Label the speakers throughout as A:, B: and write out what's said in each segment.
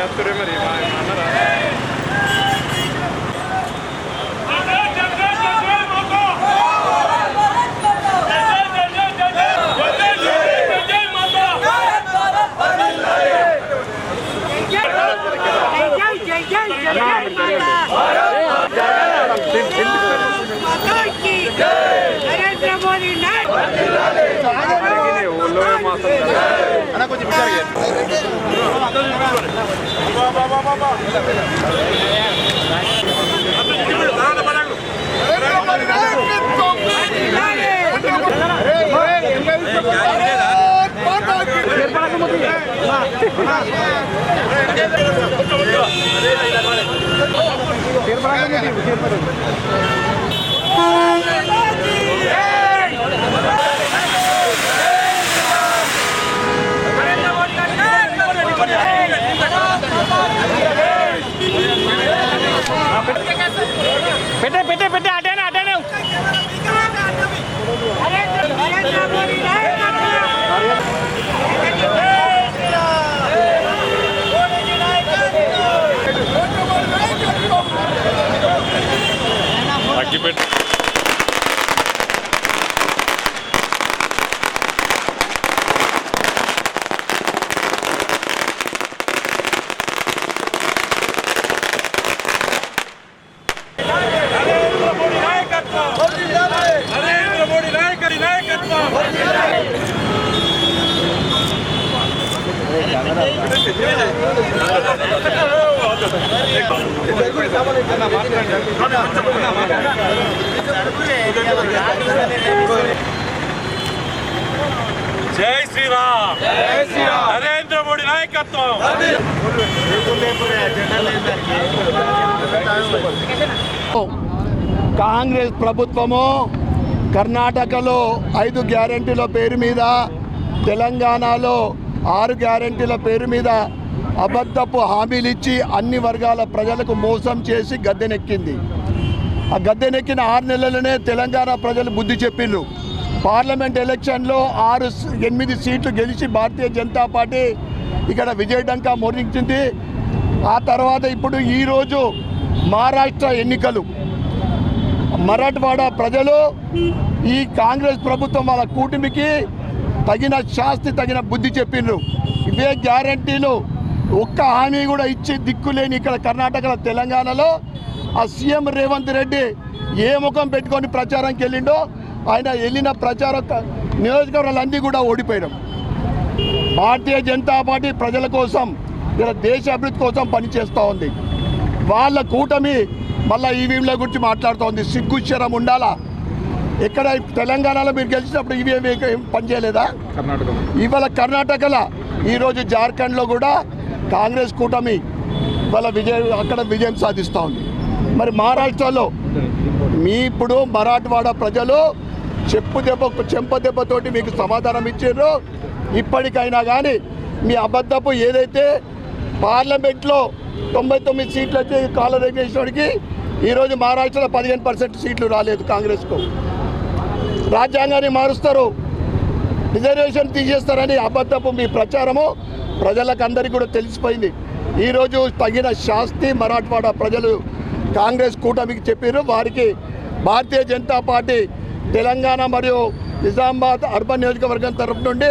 A: చెప్తారే మరి మా అన్నారా
B: నరేంద్ర మోదీ నాయక్
A: ఊళ్ళో మాత్రం
C: పెట్టే పెట్టే పెట్టే అటేనే అటేనే
B: నరేంద్ర మోదీ నాయకత్వం
A: అగ్గిపెట్టి
C: నరేంద్ర మోడీ నాయకరి నాయకత్వం జై శ్రీరామ్. నరేంద్ర మోడీ నాయకత్వం.
D: కాంగ్రెస్ ప్రభుత్వము కర్ణాటకలో ఐదు గ్యారెంటీల పేరు మీద తెలంగాణలో ఆరు గ్యారెంటీల పేరు మీద అబద్ధపు హామీలు ఇచ్చి అన్ని వర్గాల ప్రజలకు మోసం చేసి గద్దెనెక్కింది. ఆ గద్దెనెక్కిన ఆరు నెలలనే తెలంగాణ ప్రజలు బుద్ధి చెప్పిండ్రు. పార్లమెంట్ ఎలక్షన్లో ఆరు ఎనిమిది సీట్లు గెలిచి భారతీయ జనతా పార్టీ ఇక్కడ విజయడంకా మోరించింది ఆ తర్వాత ఇప్పుడు ఈరోజు మహారాష్ట్ర ఎన్నికలు. మరాఠ్వాడ ప్రజలు ఈ కాంగ్రెస్ ప్రభుత్వం వాళ్ళ కూటమికి తగిన శాస్తి తగిన బుద్ధి చెప్పిండ్రు. ఇవే గ్యారంటీలు. ఒక్క హామీ కూడా ఇచ్చి దిక్కులేని ఇక్కడ కర్ణాటకలో తెలంగాణలో ఆ సీఎం రేవంత్ రెడ్డి ఏ ముఖం పెట్టుకొని ప్రచారంకి వెళ్ళిండో ఆయన వెళ్ళిన ప్రచార నియోజకవర్గాలన్నీ కూడా ఓడిపోయడం భారతీయ జనతా పార్టీ ప్రజల కోసం ఇలా దేశ అభివృద్ధి కోసం పనిచేస్తూ ఉంది. వాళ్ళ కూటమి మళ్ళీ ఈవీఎంల గురించి మాట్లాడుతోంది సిగ్గు సిగ్గుశ్చరం ఉండాలా? ఇక్కడ తెలంగాణలో మీరు గెలిచినప్పుడు ఈవీఎం పనిచేయలేదా?
A: కర్ణాటక
D: ఇవాళ కర్ణాటకలో ఈరోజు జార్ఖండ్లో కూడా కాంగ్రెస్ కూటమి ఇవాళ విజయం అక్కడ విజయం సాధిస్తూ ఉంది. మరి మహారాష్ట్రలో మీ ఇప్పుడు మరాఠవాడ ప్రజలు చెప్పు దెబ్బ చెంప దెబ్బతోటి మీకు సమాధానం ఇచ్చారు. ఇప్పటికైనా కానీ మీ అబద్ధపు ఏదైతే పార్లమెంట్లో తొంభై తొమ్మిది సీట్లు వచ్చి కాలర్ చేసినోడికి ఈరోజు మహారాష్ట్రలో పదిహేను పర్సెంట్ సీట్లు రాలేదు కాంగ్రెస్కు. రాజ్యాంగాన్ని మారుస్తారు. రిజర్వేషన్ తీసేస్తారని అబద్ధపు మీ ప్రచారము ప్రజలకు అందరికీ కూడా తెలిసిపోయింది. ఈరోజు తగిన శాస్తి మరాఠవాడ ప్రజలు కాంగ్రెస్ కూటమికి చెప్పారు వారికి భారతీయ జనతా పార్టీ తెలంగాణ మరియు నిజామాబాద్ అర్బన్ నియోజకవర్గం తరఫు నుండి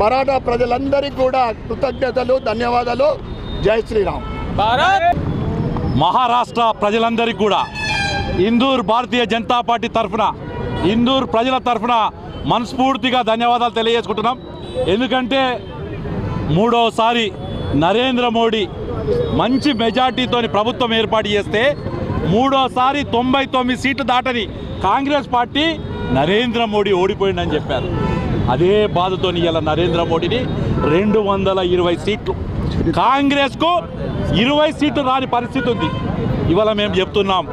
D: మరాఠా ప్రజలందరికీ కూడా కృతజ్ఞతలు ధన్యవాదాలు. జై శ్రీరామ్.
E: మహారాష్ట్ర ప్రజలందరికీ కూడా ఇందూర్ భారతీయ జనతా పార్టీ తరఫున ఇందూర్ ప్రజల తరఫున మనస్ఫూర్తిగా ధన్యవాదాలు తెలియజేసుకుంటున్నాం. ఎందుకంటే మూడోసారి నరేంద్ర మోడీ మంచి మెజార్టీతోని ప్రభుత్వం ఏర్పాటు చేస్తే మూడోసారి తొంభై తొమ్మిది సీట్లు దాటని కాంగ్రెస్ పార్టీ నరేంద్ర మోడీ ఓడిపోయిందని చెప్పారు. అదే బాధతో ఇలా నరేంద్ర మోడీని రెండు వందల ఇరవై సీట్లు. కాంగ్రెస్కు ఇరవై సీట్లు రాని పరిస్థితి ఉంది. ఇవాళ మేము చెప్తున్నాం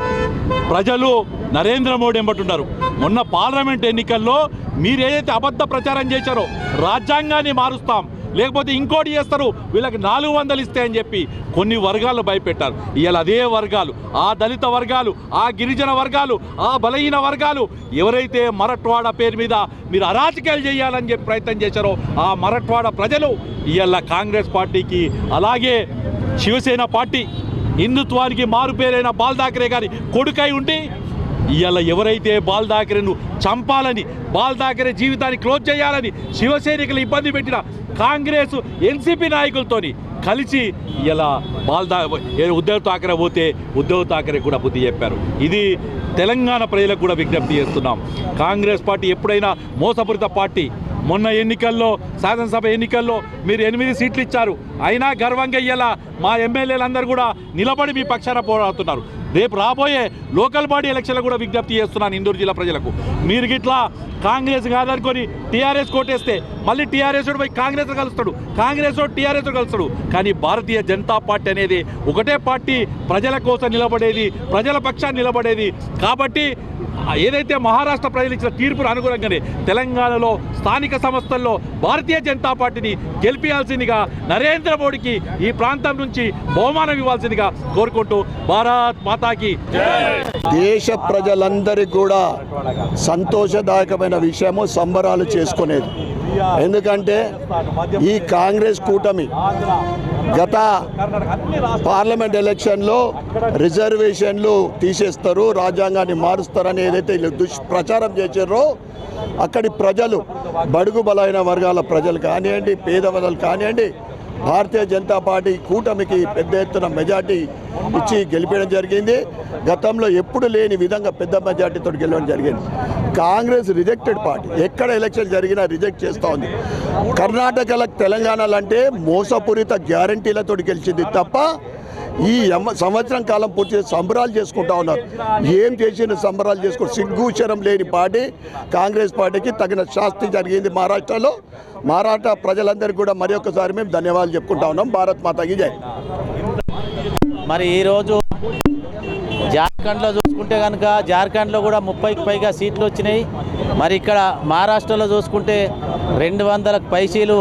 E: ప్రజలు నరేంద్ర మోడీ ఎంబట్టున్నారు మొన్న పార్లమెంట్ ఎన్నికల్లో మీరు ఏదైతే అబద్ధ ప్రచారం చేశారో రాజ్యాంగాన్ని మారుస్తాం. లేకపోతే ఇంకోటి చేస్తారు వీళ్ళకి నాలుగు వందలు ఇస్తాయని చెప్పి కొన్ని వర్గాలు భయపెట్టారు. ఇవాళ అదే వర్గాలు ఆ దళిత వర్గాలు ఆ గిరిజన వర్గాలు ఆ బలహీన వర్గాలు ఎవరైతే మరట్వాడ పేరు మీద మీరు అరాచకాలు చేయాలని చెప్పి ప్రయత్నం చేశారో ఆ మరట్వాడ ప్రజలు ఇవాళ కాంగ్రెస్ పార్టీకి అలాగే శివసేన పార్టీ హిందుత్వానికి మారుపేరైన బాల్ ఠాకరే గారి కొడుకై ఉండి ఇవాళ ఎవరైతే బాల్ ఠాకరేను చంపాలని బాల్ ఠాకరే జీవితాన్ని క్లోజ్ చేయాలని శివసైనికులు ఇబ్బంది పెట్టిన కాంగ్రెస్ ఎన్సీపీ నాయకులతోని కలిసి ఇలా బాల్ దా ఏ ఉద్ధవ్ ఠాకరే పోతే ఉద్ధవ్ ఠాకరే కూడా బుద్ధి చెప్పారు. ఇది తెలంగాణ ప్రజలకు కూడా విజ్ఞప్తి చేస్తున్నాం. కాంగ్రెస్ పార్టీ ఎప్పుడైనా మోసపూరిత పార్టీ మొన్న ఎన్నికల్లో శాసనసభ ఎన్నికల్లో మీరు ఎనిమిది సీట్లు ఇచ్చారు. అయినా గర్వంగా ఇయ్యేలా? మా ఎమ్మెల్యేలందరూ కూడా నిలబడి మీ పక్షాన పోరాడుతున్నారు. రేపు రాబోయే లోకల్ బాడీ ఎలక్షన్లు కూడా విజ్ఞప్తి చేస్తున్నాను ఇందూరు జిల్లా ప్రజలకు. మీరు గిట్లా కాంగ్రెస్ కాదనుకొని టీఆర్ఎస్ కోటేస్తే మళ్ళీ టీఆర్ఎస్ పోయి కాంగ్రెస్ కలుస్తాడు. కాంగ్రెస్ టీఆర్ఎస్ కలుస్తాడు. కానీ భారతీయ జనతా పార్టీ అనేది ఒకటే పార్టీ ప్రజల కోసం నిలబడేది ప్రజల పక్షాన్ని నిలబడేది. కాబట్టి ఏదైతే మహారాష్ట్ర ప్రజలు ఇచ్చిన తీర్పును అనుగుణంగానే తెలంగాణలో స్థానిక సంస్థల్లో భారతీయ జనతా పార్టీని గెలిపించాల్సిందిగా నరేంద్ర మోడీకి ఈ ప్రాంతం నుంచి బహుమానం ఇవ్వాల్సిందిగా కోరుకుంటూ భారత్ మాతాకి
D: దేశ ప్రజలందరికీ కూడా సంతోషదాయకమైన విషయము సంబరాలు చేసుకునేది. ఎందుకంటే ఈ కాంగ్రెస్ కూటమి గత పార్లమెంట్ ఎలక్షన్లో రిజర్వేషన్లు తీసేస్తారు రాజ్యాంగాన్ని మారుస్తారని ఏదైతే వీళ్ళు దుష్ప్రచారం చేశారో అక్కడి ప్రజలు బడుగు బలైన వర్గాల ప్రజలు కానివ్వండి పేద ప్రజలు కానివ్వండి భారతీయ జనతా పార్టీ కూటమికి పెద్ద ఎత్తున మెజార్టీ ఇచ్చి గెలిపేయడం జరిగింది. గతంలో ఎప్పుడు లేని విధంగా పెద్ద మెజార్టీతో గెలవడం జరిగింది. కాంగ్రెస్ రిజెక్టెడ్ పార్టీ ఎక్కడ ఎలక్షన్ జరిగినా రిజెక్ట్ చేస్తూ ఉంది. కర్ణాటకలో తెలంగాణలో అంటే మోసపూరిత గ్యారంటీలతో గెలిచింది తప్ప ఈ సంవత్సరం కాలం పూర్తి సంబరాలు చేసుకుంటా ఉన్నారు. ఏం చేసిన సంబరాలు చేసుకుని సిగ్గుచరం లేని పార్టీ. కాంగ్రెస్ పార్టీకి తగిన శాస్తి జరిగింది మహారాష్ట్రలో. మహారాష్ట్ర ప్రజలందరికీ కూడా మరి ఒక్కసారి మేము ధన్యవాదాలు చెప్పుకుంటా ఉన్నాం. భారత్ మాత జై.
F: మరి ఈరోజు జార్ఖండ్లో చూసుకుంటే కనుక జార్ఖండ్లో కూడా ముప్పైకి పైగా సీట్లు వచ్చినాయి. మరి ఇక్కడ మహారాష్ట్రలో చూసుకుంటే రెండు వందలకు పైసీలు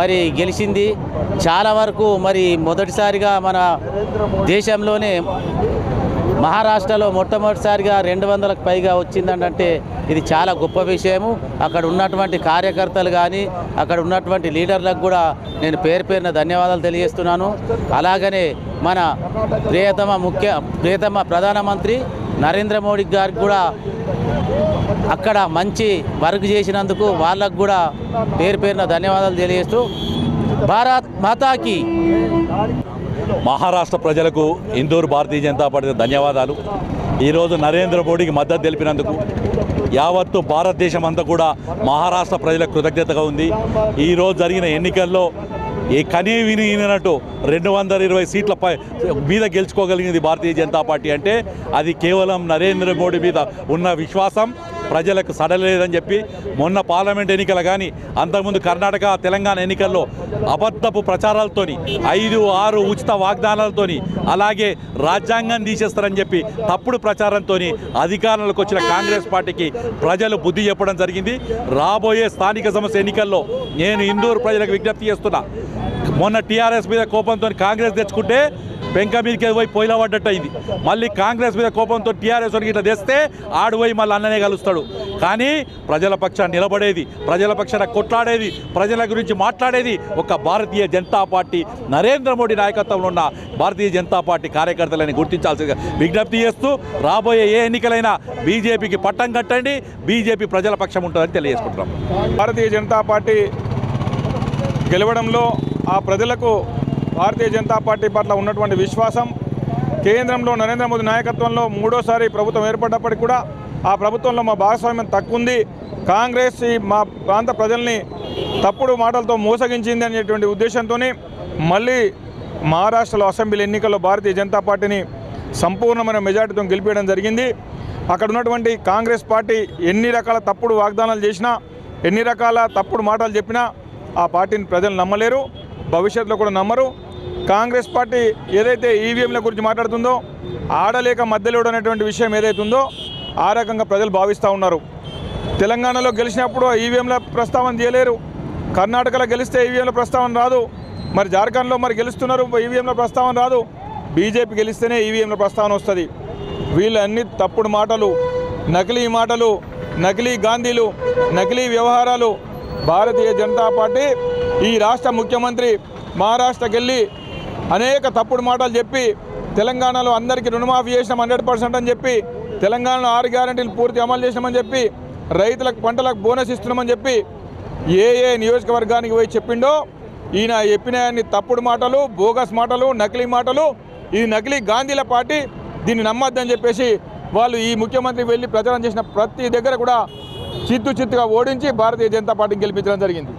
F: మరి గెలిచింది. చాలా వరకు మరి మొదటిసారిగా మన దేశంలోనే మహారాష్ట్రలో మొట్టమొదటిసారిగా రెండు వందలకు పైగా వచ్చిందంటే ఇది చాలా గొప్ప విషయము. అక్కడ ఉన్నటువంటి కార్యకర్తలు కానీ అక్కడ ఉన్నటువంటి లీడర్లకు కూడా నేను పేరు పేరున ధన్యవాదాలు తెలియజేస్తున్నాను. అలాగనే మన ప్రియతమ ముఖ్య ప్రియతమ ప్రధానమంత్రి నరేంద్ర మోడీ గారికి కూడా అక్కడ మంచి వర్క్ చేసినందుకు వాళ్ళకు కూడా పేరు పేరున ధన్యవాదాలు తెలియజేస్తూ భారత్ మాతాకి.
E: మహారాష్ట్ర ప్రజలకు ఇందూరు భారతీయ జనతా పార్టీ ధన్యవాదాలు. ఈరోజు నరేంద్ర మోడీకి మద్దతు తెలిపినందుకు యావత్తు భారతదేశం అంతా కూడా మహారాష్ట్ర ప్రజలకు కృతజ్ఞతగా ఉంది. ఈరోజు జరిగిన ఎన్నికల్లో ఈ కనీ విని వినట్టు రెండు వందల ఇరవై సీట్ల పై మీద గెలుచుకోగలిగింది భారతీయ జనతా పార్టీ అంటే అది కేవలం నరేంద్ర మోడీ మీద ఉన్న విశ్వాసం. ప్రజలకు సడలేదని చెప్పి మొన్న పార్లమెంట్ ఎన్నికలు కానీ అంతకుముందు కర్ణాటక తెలంగాణ ఎన్నికల్లో అబద్ధపు ప్రచారాలతోని ఐదు ఆరు ఉచిత వాగ్దానాలతోని అలాగే రాజ్యాంగం తీసేస్తారని చెప్పి తప్పుడు ప్రచారంతో అధికారంలోకి వచ్చిన కాంగ్రెస్ పార్టీకి ప్రజలు బుద్ధి చెప్పడం జరిగింది. రాబోయే స్థానిక సమస్య ఎన్నికల్లో నేను ఇందూరు ప్రజలకు విజ్ఞప్తి చేస్తున్నా. మొన్న టీఆర్ఎస్ మీద కోపంతో కాంగ్రెస్ తెచ్చుకుంటే పెంక మీదకి పోయి పోయిలా పడ్డట్టు అయింది మళ్ళీ కాంగ్రెస్ మీద కోపంతో టీఆర్ఎస్ వరకు ఇట్లా తెస్తే ఆడు పోయి మళ్ళీ అన్ననే కలుస్తాడు. కానీ ప్రజల పక్షాన్ని నిలబడేది ప్రజల పక్షాన కొట్లాడేది ప్రజల గురించి మాట్లాడేది ఒక భారతీయ జనతా పార్టీ నరేంద్ర మోడీ నాయకత్వంలో ఉన్న భారతీయ జనతా పార్టీ కార్యకర్తలని గుర్తించాల్సిందిగా విజ్ఞప్తి చేస్తూ రాబోయే ఏ ఎన్నికలైనా బీజేపీకి పట్టం కట్టండి బీజేపీ ప్రజల పక్షం ఉంటుందని తెలియజేసుకుంటున్నాం.
A: భారతీయ జనతా పార్టీ గెలవడంలో ఆ ప్రజలకు భారతీయ జనతా పార్టీ పట్ల ఉన్నటువంటి విశ్వాసం కేంద్రంలో నరేంద్ర మోదీ నాయకత్వంలో మూడోసారి ప్రభుత్వం ఏర్పడ్డప్పటికి కూడా ఆ ప్రభుత్వంలో మా భాగస్వామ్యం తక్కువ ఉంది కాంగ్రెస్ ఈ మా ప్రాంత ప్రజల్ని తప్పుడు మాటలతో మోసగించింది అనేటువంటి ఉద్దేశంతో మళ్ళీ మహారాష్ట్రలో అసెంబ్లీ ఎన్నికల్లో భారతీయ జనతా పార్టీని సంపూర్ణమైన మెజార్టీతో గెలిపేయడం జరిగింది. అక్కడ ఉన్నటువంటి కాంగ్రెస్ పార్టీ ఎన్ని రకాల తప్పుడు వాగ్దానాలు చేసినా ఎన్ని రకాల తప్పుడు మాటలు చెప్పినా ఆ పార్టీని ప్రజలు నమ్మలేరు భవిష్యత్తులో కూడా నమ్మరు. కాంగ్రెస్ పార్టీ ఏదైతే ఈవీఎంల గురించి మాట్లాడుతుందో ఆడలేక మధ్యలో అనేటువంటి విషయం ఏదైతే ఉందో ఆ రకంగా ప్రజలు భావిస్తూ ఉన్నారు. తెలంగాణలో గెలిచినప్పుడు ఈవీఎంల ప్రస్తావన చేయలేరు కర్ణాటకలో గెలిస్తే ఈవీఎంల ప్రస్తావన రాదు. మరి జార్ఖండ్లో మరి గెలుస్తున్నారు ఈవీఎంల ప్రస్తావన రాదు. బీజేపీ గెలిస్తేనే ఈవీఎంల ప్రస్తావన వస్తుంది. వీళ్ళన్నీ తప్పుడు మాటలు నకిలీ మాటలు నకిలీ గాంధీలు నకిలీ వ్యవహారాలు. భారతీయ జనతా పార్టీ ఈ రాష్ట్ర ముఖ్యమంత్రి మహారాష్ట్రకెళ్ళి అనేక తప్పుడు మాటలు చెప్పి తెలంగాణలో అందరికీ రుణమాఫీ చేసినాం హండ్రెడ్ పర్సెంట్ అని చెప్పి తెలంగాణలో ఆరు గ్యారంటీలు పూర్తి అమలు చేసినామని చెప్పి రైతులకు పంటలకు బోనస్ ఇస్తున్నామని చెప్పి ఏ ఏ నియోజకవర్గానికి పోయి చెప్పిండో ఈయన చెప్పిన తప్పుడు మాటలు బోగస్ మాటలు నకిలీ మాటలు ఇది నకిలీ గాంధీల పార్టీ దీన్ని నమ్మొద్దని చెప్పేసి వాళ్ళు ఈ ముఖ్యమంత్రి వెళ్ళి ప్రచారం చేసిన ప్రతి దగ్గర కూడా చిత్తు చిత్తుగా ఓడించి భారతీయ జనతా పార్టీని గెలిపించడం జరిగింది.